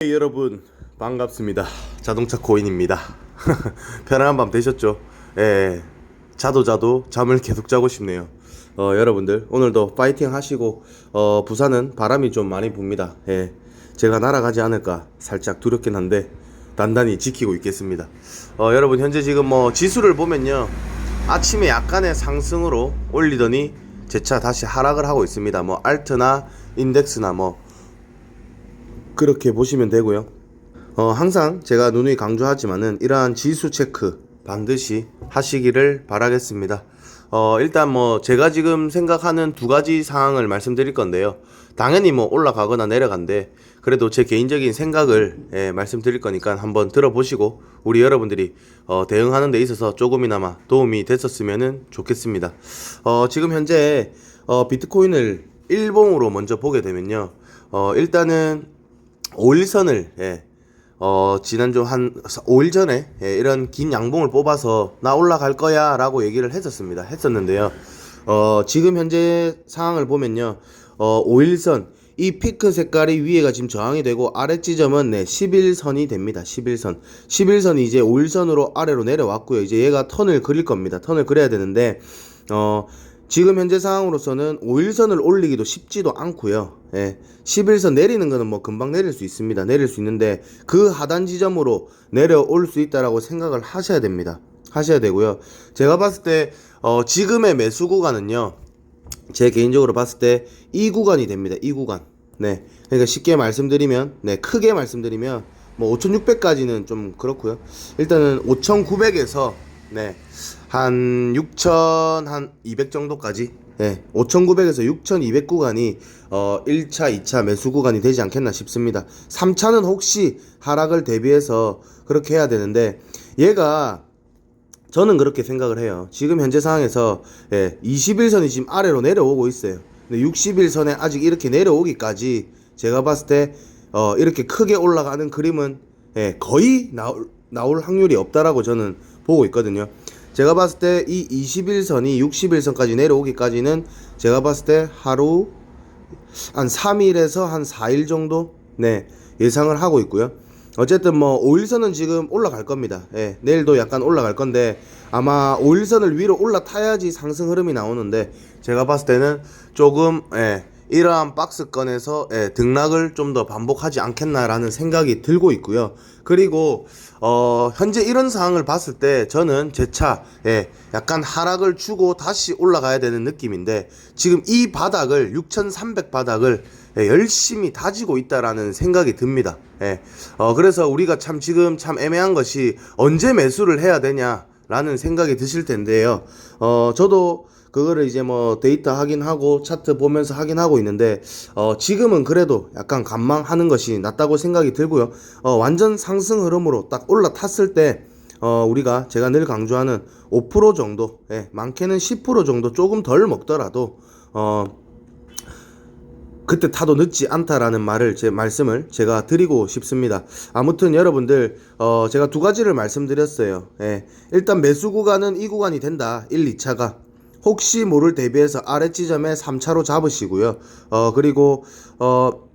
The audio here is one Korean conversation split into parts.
네, 여러분 반갑습니다. 자동차 코인입니다. 편안한 밤 되셨죠? 예, 자도 자도 잠을 계속 자고 싶네요. 어, 여러분들 오늘도 파이팅 하시고 어, 부산은 바람이 좀 많이 붑니다. 예, 제가 날아가지 않을까 살짝 두렵긴 한데 단단히 지키고 있겠습니다. 어, 여러분 현재 지금 뭐 지수를 보면요 아침에 약간의 상승으로 올리더니 재차 다시 하락을 하고 있습니다. 뭐 알트나 인덱스나 뭐 그렇게 보시면 되고요. 어, 항상 제가 누누이 강조하지만은 이러한 지수 체크 반드시 하시기를 바라겠습니다. 어, 일단 뭐 제가 지금 생각하는 두 가지 상황을 말씀드릴 건데요. 당연히 뭐 올라가거나 내려간데 그래도 제 개인적인 생각을 예, 말씀드릴 거니까 한번 들어보시고 우리 여러분들이 어, 대응하는 데 있어서 조금이나마 도움이 됐었으면 좋겠습니다. 어, 지금 현재 어, 비트코인을 일봉으로 먼저 보게 되면요. 어, 일단은 5일선을 예. 어, 지난주 한 5일 전에 예, 이런 긴 양봉을 뽑아서 나 올라갈 거야 라고 얘기를 했었습니다. 했었는데요. 어, 지금 현재 상황을 보면요. 어, 5일선 이 피크 색깔이 위에가 지금 저항이 되고 아래 지점은 네, 11선이 됩니다. 11선. 11선이 이제 5일선으로 아래로 내려왔고요. 이제 얘가 턴을 그릴 겁니다. 턴을 그려야 되는데 어, 지금 현재 상황으로서는 5일선을 올리기도 쉽지도 않고요. 예. 11선 내리는 거는 뭐 금방 내릴 수 있습니다. 내릴 수 있는데 그 하단 지점으로 내려올 수 있다라고 생각을 하셔야 됩니다. 하셔야 되고요. 제가 봤을 때 어, 지금의 매수 구간은요. 제 개인적으로 봤을 때 이 구간이 됩니다. 이 구간. 네. 그러니까 쉽게 말씀드리면 네, 크게 말씀드리면 뭐 5,600까지는 좀 그렇고요. 일단은 5,900에서 네. 한 6,000, 한200 정도까지. 예. 5,900에서 6,200 구간이 어 1차, 2차 매수 구간이 되지 않겠나 싶습니다. 3차는 혹시 하락을 대비해서 그렇게 해야 되는데 얘가 저는 그렇게 생각을 해요. 지금 현재 상황에서 예, 21선이 지금 아래로 내려오고 있어요. 근데 61선에 아직 이렇게 내려오기까지 제가 봤을 때 어, 이렇게 크게 올라가는 그림은 예, 거의 나올, 나올 확률이 없다라고 저는 보고 있거든요. 제가 봤을 때 이 21선이 61선까지 내려오기까지는 제가 봤을 때 하루 한 3일에서 한 4일 정도 네 예상을 하고 있고요. 어쨌든 뭐 5일선은 지금 올라갈 겁니다. 예, 내일도 약간 올라갈 건데 아마 5일선을 위로 올라타야지 상승 흐름이 나오는데 제가 봤을 때는 조금 예, 이러한 박스권에서 예, 등락을 좀 더 반복하지 않겠나라는 생각이 들고 있고요. 그리고 어, 현재 이런 상황을 봤을 때 저는 제차 예, 약간 하락을 주고 다시 올라가야 되는 느낌인데 지금 이 바닥을 6,300 바닥을 예, 열심히 다지고 있다라는 생각이 듭니다. 예. 어, 그래서 우리가 참 지금 참 애매한 것이 언제 매수를 해야 되냐 라는 생각이 드실 텐데요. 어, 저도 그거를 이제 뭐 데이터 확인하고 차트 보면서 확인하고 있는데 어 지금은 그래도 약간 관망하는 것이 낫다고 생각이 들고요. 어 완전 상승 흐름으로 딱 올라탔을 때 어, 우리가 제가 늘 강조하는 5% 정도, 예, 많게는 10% 정도 조금 덜 먹더라도, 어, 그때 타도 늦지 않다라는 말을 제 말씀을 제가 드리고 싶습니다. 아무튼 여러분들 어 제가 두 가지를 말씀드렸어요. 예. 일단 매수 구간은 이 구간이 된다. 1, 2차가 혹시 모를 대비해서 아래 지점에 3차로 잡으시고요. 어 그리고 어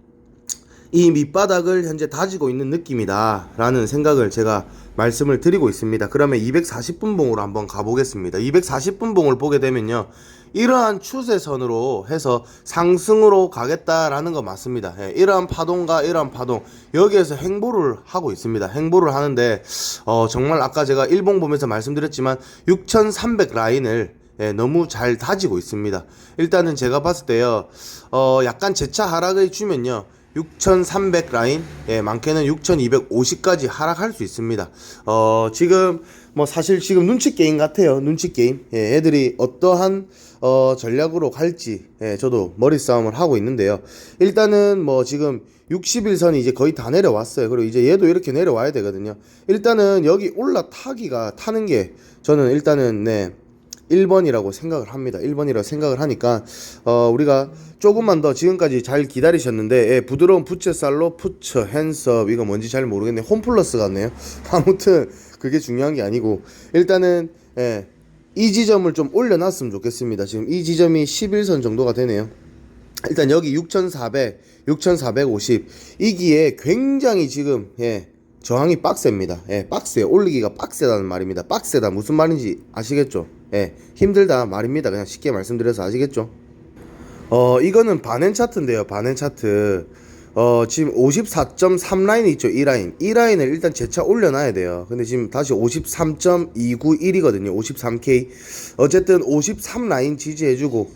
이 밑바닥을 현재 다지고 있는 느낌이다 라는 생각을 제가 말씀을 드리고 있습니다. 그러면 240분 봉으로 한번 가보겠습니다. 240분 봉을 보게 되면요. 이러한 추세선으로 해서 상승으로 가겠다라는 거 맞습니다. 예, 이러한 파동과 이러한 파동 여기에서 행보를 하고 있습니다. 행보를 하는데 어, 정말 아까 제가 일봉 보면서 말씀드렸지만 6300 라인을 예, 너무 잘 다지고 있습니다. 일단은 제가 봤을 때요, 어, 약간 재차 하락을 주면요, 6,300 라인, 예, 많게는 6,250까지 하락할 수 있습니다. 어, 지금, 뭐, 사실 지금 눈치 게임 같아요. 눈치 게임. 예, 애들이 어떠한, 어, 전략으로 갈지, 예, 저도 머리 싸움을 하고 있는데요. 일단은 뭐, 지금 61선이 이제 거의 다 내려왔어요. 그리고 이제 얘도 이렇게 내려와야 되거든요. 일단은 여기 올라타기가, 타는 게, 저는 일단은, 네, 1번이라고 생각을 합니다. 1번이라고 생각을 하니까 어 우리가 조금만 더 지금까지 잘 기다리셨는데 예, 부드러운 부채살로 푸처 핸섭 이거 뭔지 잘 모르겠네. 홈플러스 같네요. 아무튼 그게 중요한 게 아니고 일단은 예, 이 지점을 좀 올려놨으면 좋겠습니다. 지금 이 지점이 11선 정도가 되네요. 일단 여기 6,400, 6,450 이기에 굉장히 지금 예 저항이 빡셉니다. 예 빡세 올리기가 빡세다는 말입니다. 빡세다 무슨 말인지 아시겠죠? 예 힘들다 말입니다. 그냥 쉽게 말씀드려서 아시겠죠? 어 이거는 반엔 차트인데요. 반엔 차트 어 지금 54.3 라인이 있죠. 이 라인 이 라인을 일단 재차 올려놔야 돼요. 근데 지금 다시 53.291이거든요. 53K 어쨌든 53 라인 지지해주고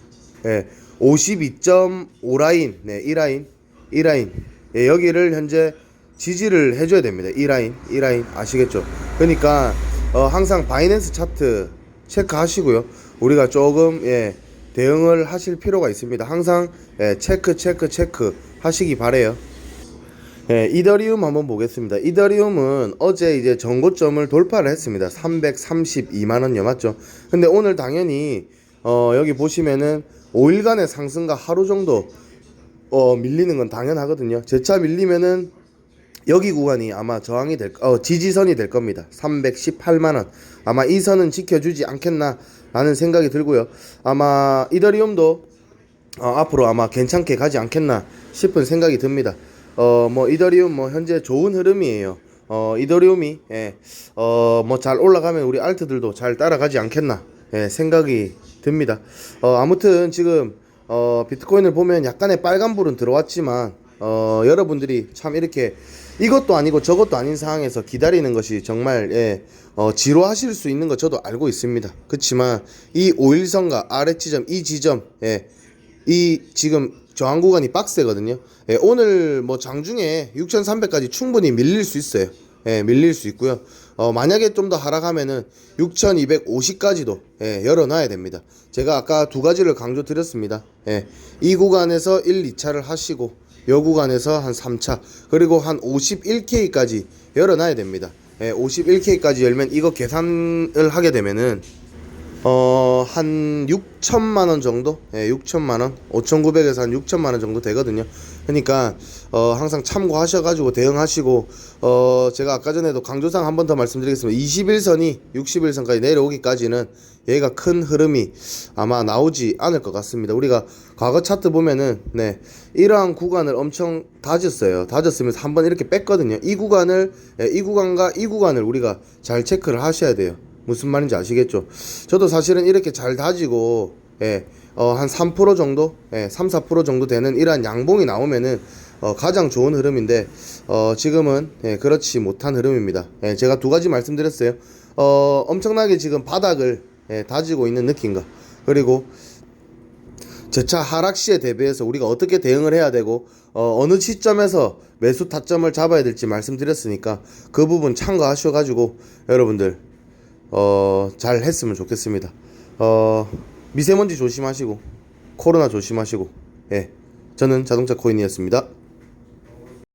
예 52.5 라인 네 이 라인 이 라인 예, 여기를 현재 지지를 해줘야 됩니다. 이 라인 이 라인 아시겠죠? 그러니까 어, 항상 바이낸스 차트 체크하시고요. 우리가 조금 예, 대응을 하실 필요가 있습니다. 항상 예, 체크 체크 체크 하시기 바래요. 예, 이더리움 한번 보겠습니다. 이더리움은 어제 이제 전고점을 돌파를 했습니다. 332만 원요 맞죠? 근데 오늘 당연히 어, 여기 보시면은 5일간의 상승과 하루 정도 어, 밀리는 건 당연하거든요. 재차 밀리면은 여기 구간이 아마 저항이 될, 어, 지지선이 될 겁니다. 318만원. 아마 이 선은 지켜주지 않겠나, 라는 생각이 들고요. 아마 이더리움도, 어, 앞으로 아마 괜찮게 가지 않겠나 싶은 생각이 듭니다. 어, 뭐, 이더리움 뭐, 현재 좋은 흐름이에요. 어, 이더리움이, 예, 어, 뭐, 잘 올라가면 우리 알트들도 잘 따라가지 않겠나, 예, 생각이 듭니다. 어, 아무튼 지금, 어, 비트코인을 보면 약간의 빨간불은 들어왔지만, 어, 여러분들이 참 이렇게 이것도 아니고 저것도 아닌 상황에서 기다리는 것이 정말 예, 어, 지루하실 수 있는 거 저도 알고 있습니다. 그렇지만 이 5일선과 아래 지점 이 지점 예, 이 지금 저항 구간이 빡세거든요. 예, 오늘 뭐 장중에 6,300까지 충분히 밀릴 수 있어요. 예, 밀릴 수 있고요. 어, 만약에 좀 더 하락하면은 6,250까지도 예, 열어놔야 됩니다. 제가 아까 두 가지를 강조 드렸습니다. 예, 이 구간에서 1, 2차를 하시고 요 구간에서 한 3차 그리고 한 51K까지 열어놔야 됩니다. 예, 51K까지 열면 이거 계산을 하게 되면은 어, 한 6천만 원 정도? 예, 6천만 원. 5,900에서 한 6천만 원 정도 되거든요. 그러니까 어, 항상 참고하셔 가지고 대응하시고 어, 제가 아까 전에도 강조상 한 번 더 말씀드리겠습니다. 21선이 61선까지 내려오기까지는 얘가 큰 흐름이 아마 나오지 않을 것 같습니다. 우리가 과거 차트 보면은 네. 이러한 구간을 엄청 다졌어요. 다졌으면서 한 번 이렇게 뺐거든요. 이 구간을 예, 이 구간과 이 구간을 우리가 잘 체크를 하셔야 돼요. 무슨 말인지 아시겠죠? 저도 사실은 이렇게 잘 다지고 예, 어, 한 3% 정도, 예, 3, 4% 정도 되는 이러한 양봉이 나오면은 어, 가장 좋은 흐름인데 어, 지금은 예, 그렇지 못한 흐름입니다. 예, 제가 두 가지 말씀드렸어요. 어, 엄청나게 지금 바닥을 예, 다지고 있는 느낌과 그리고 재차 하락 시에 대비해서 우리가 어떻게 대응을 해야 되고 어, 어느 시점에서 매수 타점을 잡아야 될지 말씀드렸으니까 그 부분 참고하셔 가지고 여러분들 어, 잘 했으면 좋겠습니다. 어, 미세먼지 조심하시고 코로나 조심하시고 예. 저는 자동차 코인이었습니다.